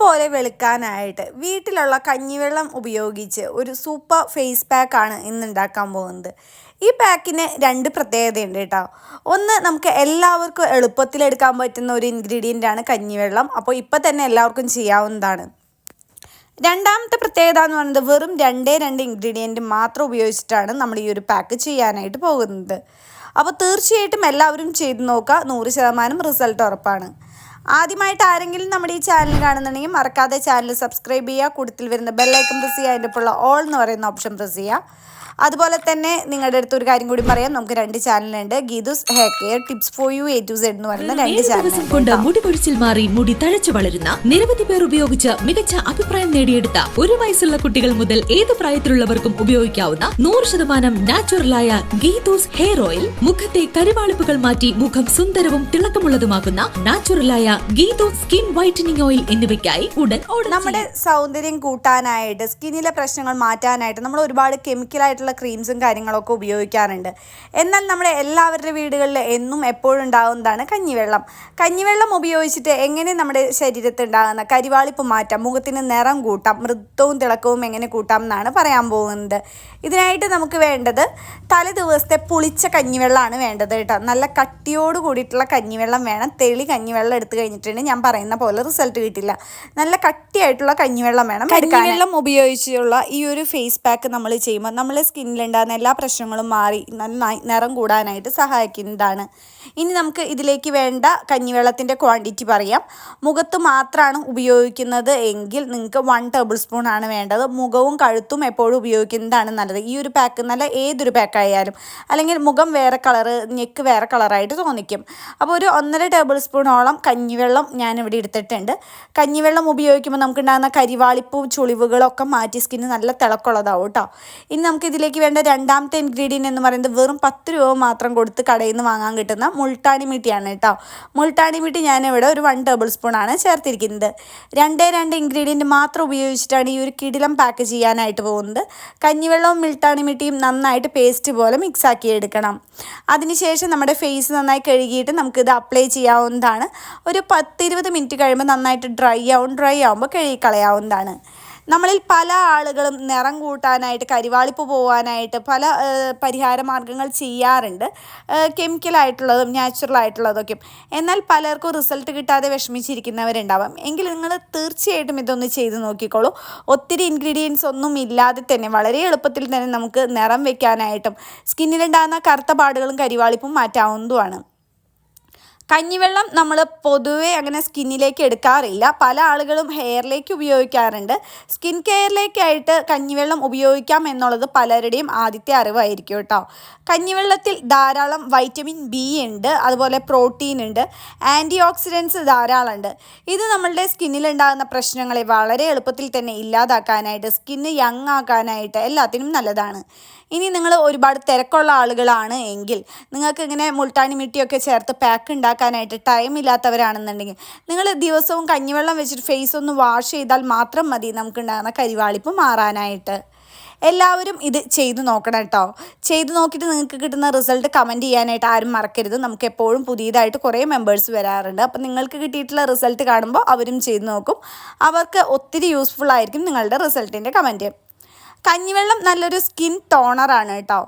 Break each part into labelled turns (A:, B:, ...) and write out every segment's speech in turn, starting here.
A: പോലെ വെളുക്കാനായിട്ട് വീട്ടിലുള്ള കഞ്ഞിവെള്ളം ഉപയോഗിച്ച് ഒരു സൂപ്പർ ഫേസ് പാക്കാണ് ഇന്ന് ഉണ്ടാക്കാൻ പോകുന്നത്. ഈ പാക്കിന് രണ്ട് പ്രത്യേകതയുണ്ട് കേട്ടോ. ഒന്ന് നമുക്ക് എല്ലാവർക്കും എളുപ്പത്തിൽ എടുക്കാൻ പറ്റുന്ന ഒരു ഇൻഗ്രീഡിയന്റ് ആണ് കഞ്ഞിവെള്ളം. അപ്പോൾ ഇപ്പം തന്നെ എല്ലാവർക്കും ചെയ്യാവുന്നതാണ്. രണ്ടാമത്തെ പ്രത്യേകത എന്ന് പറയുന്നത് വെറും രണ്ടേ രണ്ട് ഇൻഗ്രീഡിയന്റ് മാത്രം ഉപയോഗിച്ചിട്ടാണ് നമ്മൾ ഈ ഒരു പാക്ക് ചെയ്യാനായിട്ട് പോകുന്നത്. അപ്പോൾ തീർച്ചയായിട്ടും എല്ലാവരും ചെയ്ത് നോക്കുക. നൂറ് ശതമാനം റിസൾട്ട് ഉറപ്പാണ്. ആദ്യമായിട്ട് ആരെങ്കിലും നമ്മുടെ ഈ ചാനൽ കാണുന്നുണ്ടെങ്കിൽ മറക്കാതെ ചാനൽ സബ്സ്ക്രൈബ് ചെയ്യുക. കൂടുതൽ വരുന്ന ബെല്ലൈക്കൺ പ്രസ് ചെയ്യുക. അതിന്റെ ഒപ്പമുള്ള ഓൾ എന്ന് പറയുന്ന ഓപ്ഷൻ പ്രസ് ചെയ്യുക. അതുപോലെ തന്നെ നിങ്ങളുടെ അടുത്ത് ഒരു കാര്യം കൂടി പറയാം. നമുക്ക് രണ്ട് ചാനലുണ്ട്. Geethu's hair care tips for you A to Z എന്ന് പറയുന്ന രണ്ട്
B: ചാനൽ കൊണ്ട് മുടി കൊഴിച്ചിൽ മാറി മുടി തഴച്ചു വളരുന്ന നിരവധി പേർ ഉപയോഗിച്ച് മികച്ച അഭിപ്രായം നേടിയെടുത്ത ഒരു വയസ്സുള്ള കുട്ടികൾ മുതൽ ഏത് പ്രായത്തിലുള്ളവർക്കും ഉപയോഗിക്കാവുന്ന നൂറ് ശതമാനം നാച്ചുറലായ ഗീതുസ് ഹെയർ ഓയിൽ. മുഖത്തെ കരുവാളിപ്പുകൾ മാറ്റി മുഖം സുന്ദരവും തിളക്കമുള്ളതുമാക്കുന്ന നാച്ചുറലായ ഗീതൂസ് സ്കിൻ വൈറ്റനിങ് ഓയിൽ എന്നിവയ്ക്കായി ഉടൻ ഓർഡർ
A: നമ്മുടെ സൗന്ദര്യം കൂട്ടാനായിട്ട് സ്കിന്നിലെ പ്രശ്നങ്ങൾ മാറ്റാനായിട്ട് നമ്മൾ ഒരുപാട് കെമിക്കൽ ആയിട്ടുള്ള ക്രീംസും കാര്യങ്ങളൊക്കെ ഉപയോഗിക്കാറുണ്ട്. എന്നാൽ നമ്മുടെ എല്ലാവരുടെ വീടുകളിൽ എന്നും എപ്പോഴും ഉണ്ടാകുന്നതാണ് കഞ്ഞിവെള്ളം. കഞ്ഞിവെള്ളം ഉപയോഗിച്ചിട്ട് എങ്ങനെ നമ്മുടെ ശരീരത്തിൽ ഉണ്ടാകുന്ന കരിവാളിപ്പ് മാറ്റാം മുഖത്തിന് നിറം കൂട്ടാം മൃദുവും തിളക്കവും എങ്ങനെ കൂട്ടാം എന്നാണ് പറയാൻ പോകുന്നത്. ഇതിനായിട്ട് നമുക്ക് വേണ്ടത് തലേ ദിവസത്തെ പുളിച്ച കഞ്ഞിവെള്ളമാണ് വേണ്ടത് കേട്ടോ. നല്ല കട്ടിയോട് കൂടിയിട്ടുള്ള കഞ്ഞിവെള്ളം വേണം. തെളി കഞ്ഞിവെള്ളം എടുത്തു കഴിഞ്ഞിട്ടുണ്ടെങ്കിൽ ഞാൻ പറയുന്ന പോലെ റിസൾട്ട് കിട്ടില്ല നല്ല കട്ടിയായിട്ടുള്ള കഞ്ഞിവെള്ളം വേണം കഞ്ഞിവെള്ളം ഉപയോഗിച്ചുള്ള ഈ ഒരു ഫേസ് പാക്ക് നമ്മൾ ചെയ്യുമ്പോൾ നമ്മളെ സ്കിന്നിലുണ്ടാകുന്ന എല്ലാ പ്രശ്നങ്ങളും മാറി നന്നായി നിറം കൂടാനായിട്ട് സഹായിക്കുന്നതാണ്. ഇനി നമുക്ക് ഇതിലേക്ക് വേണ്ട കഞ്ഞിവെള്ളത്തിന്റെ ക്വാണ്ടിറ്റി പറയാം. മുഖത്ത് മാത്രമാണ് ഉപയോഗിക്കുന്നത് എങ്കിൽ നിങ്ങൾക്ക് വൺ ടേബിൾ സ്പൂൺ ആണ് വേണ്ടത്. മുഖവും കഴുത്തും എപ്പോഴും ഉപയോഗിക്കുന്നതാണ് നല്ലത്. ഈ ഒരു പാക്ക് നല്ല ഏതൊരു പാക്കായാലും അല്ലെങ്കിൽ മുഖം വേറെ കളറ് നെക്ക് വേറെ കളറായിട്ട് തോന്നിക്കും. അപ്പോൾ ഒരു ഒന്നര ടേബിൾ സ്പൂണോളം കഞ്ഞിവെള്ളം ഞാനിവിടെ എടുത്തിട്ടുണ്ട്. കഞ്ഞിവെള്ളം ഉപയോഗിക്കുമ്പോൾ നമുക്കുണ്ടാകുന്ന കരിവാളിപ്പും ചുളിവുകളൊക്കെ മാറ്റി സ്കിന്ന് നല്ല തിളക്കുള്ളതാവും കേട്ടോ ഇനി നമുക്ക് ഇതിലേക്ക് വേണ്ട രണ്ടാമത്തെ ഇൻഗ്രീഡിയന്റ് എന്ന് പറയുന്നത് വെറും പത്ത് രൂപ മാത്രം കൊടുത്ത് കടയിൽ നിന്ന് വാങ്ങാൻ കിട്ടുന്ന മുൾട്ടാണി മീട്ടിയാണ് കേട്ടോ മുൾട്ടാണി മീട്ടി ഞാനിവിടെ ഒരു വൺ ടേബിൾ സ്പൂൺ ആണ് ചേർത്തിരിക്കുന്നത്. രണ്ടേ രണ്ട് ഇൻഗ്രീഡിയന്റ് മാത്രം ഉപയോഗിച്ചിട്ടാണ് ഈ ഒരു കിടിലം പാക്ക് ചെയ്യാനായിട്ട് പോകുന്നത്. കഞ്ഞിവെള്ളവും മിൾട്ടാണി മീട്ടിയും നന്നായിട്ട് പേസ്റ്റ് പോലെ മിക്സ് ആക്കി എടുക്കണം. അതിനുശേഷം നമ്മുടെ ഫേസ് നന്നായി കഴുകിയിട്ട് നമുക്കിത് അപ്ലൈ ചെയ്യാവുന്നതാണ്. ഒരു പത്തിരുപത് മിനിറ്റ് കഴിയുമ്പോൾ നന്നായിട്ട് ഡ്രൈ ആവും ഡ്രൈ ആവുമ്പോൾ കഴുകി കളയാവുന്നതാണ് നമ്മളിൽ പല ആളുകളും നിറം കൂട്ടാനായിട്ട് കരിവാളിപ്പ് പോകാനായിട്ട് പല പരിഹാര മാർഗങ്ങൾ ചെയ്യാറുണ്ട്. കെമിക്കലായിട്ടുള്ളതും നാച്ചുറൽ ആയിട്ടുള്ളതൊക്കെയും. എന്നാൽ പലർക്കും റിസൾട്ട് കിട്ടാതെ വിഷമിച്ചിരിക്കുന്നവരുണ്ടാവാം. എങ്കിൽ നിങ്ങൾ തീർച്ചയായിട്ടും ഇതൊന്ന് ചെയ്ത് നോക്കിക്കോളൂ. ഒത്തിരി ഇൻഗ്രീഡിയൻസ് ഒന്നും ഇല്ലാതെ തന്നെ വളരെ എളുപ്പത്തിൽ തന്നെ നമുക്ക് നിറം വെക്കാനായിട്ടും സ്കിന്നിലുണ്ടാകുന്ന കറുത്ത പാടുകളും കരിവാളിപ്പും മാറ്റാവുന്നതുമാണ്. കഞ്ഞിവെള്ളം നമ്മൾ പൊതുവേ അങ്ങനെ സ്കിന്നിലേക്ക് എടുക്കാറില്ല. പല ആളുകളും ഹെയറിലേക്ക് ഉപയോഗിക്കാറുണ്ട്. സ്കിൻ കെയറിലേക്കായിട്ട് കഞ്ഞിവെള്ളം ഉപയോഗിക്കാം എന്നുള്ളത് പലരുടെയും ആദ്യത്തെ അറിവായിരിക്കും കേട്ടോ. കഞ്ഞിവെള്ളത്തിൽ ധാരാളം വൈറ്റമിൻ ബി ഉണ്ട് അതുപോലെ പ്രോട്ടീൻ ഉണ്ട് ആന്റി ഓക്സിഡൻസ് ധാരാളമുണ്ട്. ഇത് നമ്മളുടെ സ്കിന്നിലുണ്ടാകുന്ന പ്രശ്നങ്ങളെ വളരെ എളുപ്പത്തിൽ തന്നെ ഇല്ലാതാക്കാനായിട്ട് സ്കിന്ന് യങ് ആക്കാനായിട്ട് എല്ലാത്തിനും നല്ലതാണ്. ഇനി നിങ്ങൾ ഒരുപാട് തിരക്കുള്ള ആളുകളാണ് എങ്കിൽ നിങ്ങൾക്ക് ഇങ്ങനെ മുൾട്ടാണി മിട്ടിയൊക്കെ ചേർത്ത് പാക്ക് ഉണ്ടാക്കാനായിട്ട് ടൈം ഇല്ലാത്തവരാണെന്നുണ്ടെങ്കിൽ നിങ്ങൾ ദിവസവും കഞ്ഞിവെള്ളം വെച്ചിട്ട് ഫേസ് ഒന്ന് വാഷ് ചെയ്താൽ മാത്രം മതി നമുക്കുണ്ടാകുന്ന കരിവാളിപ്പ് മാറാനായിട്ട്. എല്ലാവരും ഇത് ചെയ്തു നോക്കണം കേട്ടോ. ചെയ്തു നോക്കിയിട്ട് നിങ്ങൾക്ക് കിട്ടുന്ന റിസൾട്ട് കമന്റ് ചെയ്യാനായിട്ട് ആരും മറക്കരുത്. നമുക്ക് എപ്പോഴും പുതിയതായിട്ട് കുറേ മെമ്പേഴ്സ് വരാറുണ്ട്. അപ്പം നിങ്ങൾക്ക് കിട്ടിയിട്ടുള്ള റിസൾട്ട് കാണുമ്പോൾ അവരും ചെയ്തു നോക്കും. അവർക്ക് ഒത്തിരി യൂസ്ഫുൾ ആയിരിക്കും നിങ്ങളുടെ റിസൾട്ടിന്റെ കമന്റ് കഞ്ഞിവെള്ളം നല്ലൊരു സ്കിൻ ടോണറാണ് കേട്ടോ.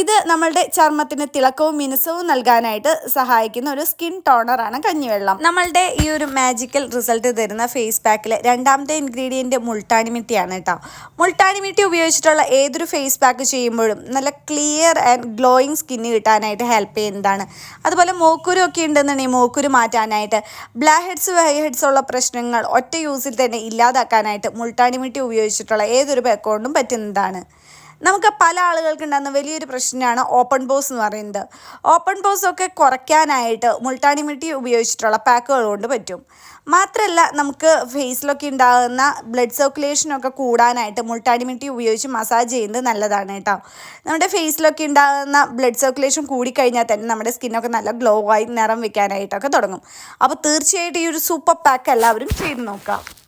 A: ഇത് നമ്മളുടെ ചർമ്മത്തിന് തിളക്കവും മിനുസവും നൽകാനായിട്ട് സഹായിക്കുന്ന ഒരു സ്കിൻ ടോണറാണ് കഞ്ഞിവെള്ളം. നമ്മളുടെ ഈ ഒരു മാജിക്കൽ റിസൾട്ട് തരുന്ന ഫേസ് പാക്കിലെ രണ്ടാമത്തെ ഇൻഗ്രീഡിയന്റ് മുൾട്ടാണിമിട്ടിയാണ് കേട്ടോ. മുൾട്ടാണിമിട്ടി ഉപയോഗിച്ചിട്ടുള്ള ഏതൊരു ഫേസ് പാക്ക് ചെയ്യുമ്പോഴും നല്ല ക്ലിയർ ആൻഡ് ഗ്ലോയിങ് സ്കിന്ന് കിട്ടാനായിട്ട് ഹെൽപ്പ് ചെയ്യുന്നതാണ്. അതുപോലെ മോക്കുരു ഒക്കെ ഉണ്ടെന്നുണ്ടെങ്കിൽ മോക്കുരു മാറ്റാനായിട്ട് ബ്ലാക്ക് ഹെഡ്സ് വൈ ഹെഡ്സ് ഉള്ള പ്രശ്നങ്ങൾ ഒറ്റ യൂസിൽ തന്നെ ഇല്ലാതാക്കാനായിട്ട് മുൾട്ടാണിമിട്ടി ഉപയോഗിച്ചിട്ടുള്ള ഏതൊരു പാക്ക് കൊണ്ടും പറ്റുന്നതാണ്. നമുക്ക് പല ആളുകൾക്ക് ഉണ്ടാകുന്ന വലിയൊരു പ്രശ്നമാണ് ഓപ്പൺ ബോസ് എന്ന് പറയുന്നത്. ഓപ്പൺ ബോസ് ഒക്കെ കുറയ്ക്കാനായിട്ട് മുൾട്ടാണി മിട്ടി ഉപയോഗിച്ചിട്ടുള്ള പാക്കുകൾ കൊണ്ട് പറ്റും. മാത്രമല്ല നമുക്ക് ഫേസിലൊക്കെ ഉണ്ടാകുന്ന ബ്ലഡ് സർക്കുലേഷനൊക്കെ കൂടാനായിട്ട് മുൾട്ടാണി മിട്ടി ഉപയോഗിച്ച് മസാജ് ചെയ്യുന്നത് നല്ലതാണ് കേട്ടോ. നമ്മുടെ ഫേസിലൊക്കെ ഉണ്ടാകുന്ന ബ്ലഡ് സർക്കുലേഷൻ കൂടിക്കഴിഞ്ഞാൽ തന്നെ നമ്മുടെ സ്കിന്നൊക്കെ നല്ല ഗ്ലോ ആയി നിറം വെക്കാനായിട്ടൊക്കെ തുടങ്ങും. അപ്പോൾ തീർച്ചയായിട്ടും ഈ ഒരു സൂപ്പർ പാക്ക് എല്ലാവരും ചെയ്ത് നോക്കാം.